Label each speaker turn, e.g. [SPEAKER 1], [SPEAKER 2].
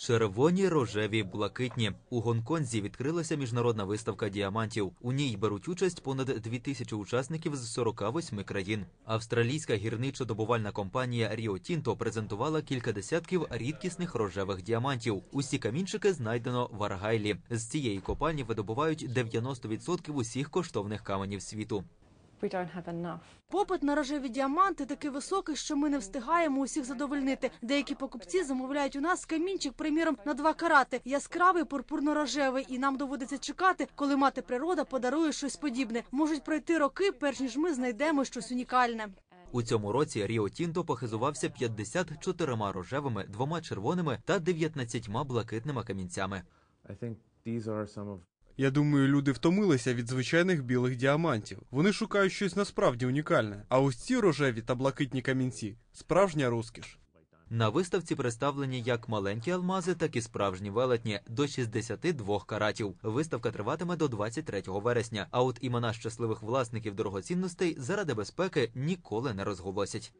[SPEAKER 1] Червоні, рожеві, блакитні. У Гонконзі відкрилася міжнародна виставка діамантів. У ній беруть участь понад дві тисячі учасників з 48 країн. Австралійська гірничо-добувальна компанія Rio Tinto презентувала кілька десятків рідкісних рожевих діамантів. Усі камінчики знайдено в Аргайлі. З цієї копальні видобувають 90% усіх коштовних каменів світу.
[SPEAKER 2] We don't have enough.
[SPEAKER 3] Попит на рожеві діаманти такий високий, що ми не встигаємо усіх задовольнити. Деякі покупці замовляють у нас камінчик, приміром, на два карати, яскравий пурпурно-рожевий, і нам доводиться чекати, коли мати природа подарує щось подібне. Можуть пройти роки, перш ніж ми знайдемо щось унікальне.
[SPEAKER 1] У цьому році Ріо Тінто похизувався 54 рожевими, двома червоними та 19 блакитними камінцями.
[SPEAKER 4] Я думаю, люди втомилися від звичайних білих діамантів. Вони шукають щось насправді унікальне. А ось ці рожеві та блакитні камінці справжня розкіш.
[SPEAKER 1] На виставці представлені як маленькі алмази, так і справжні велетні до 62 каратів. Виставка триватиме до 23 вересня. А от імена щасливих власників дорогоцінностей заради безпеки ніколи не розголосять.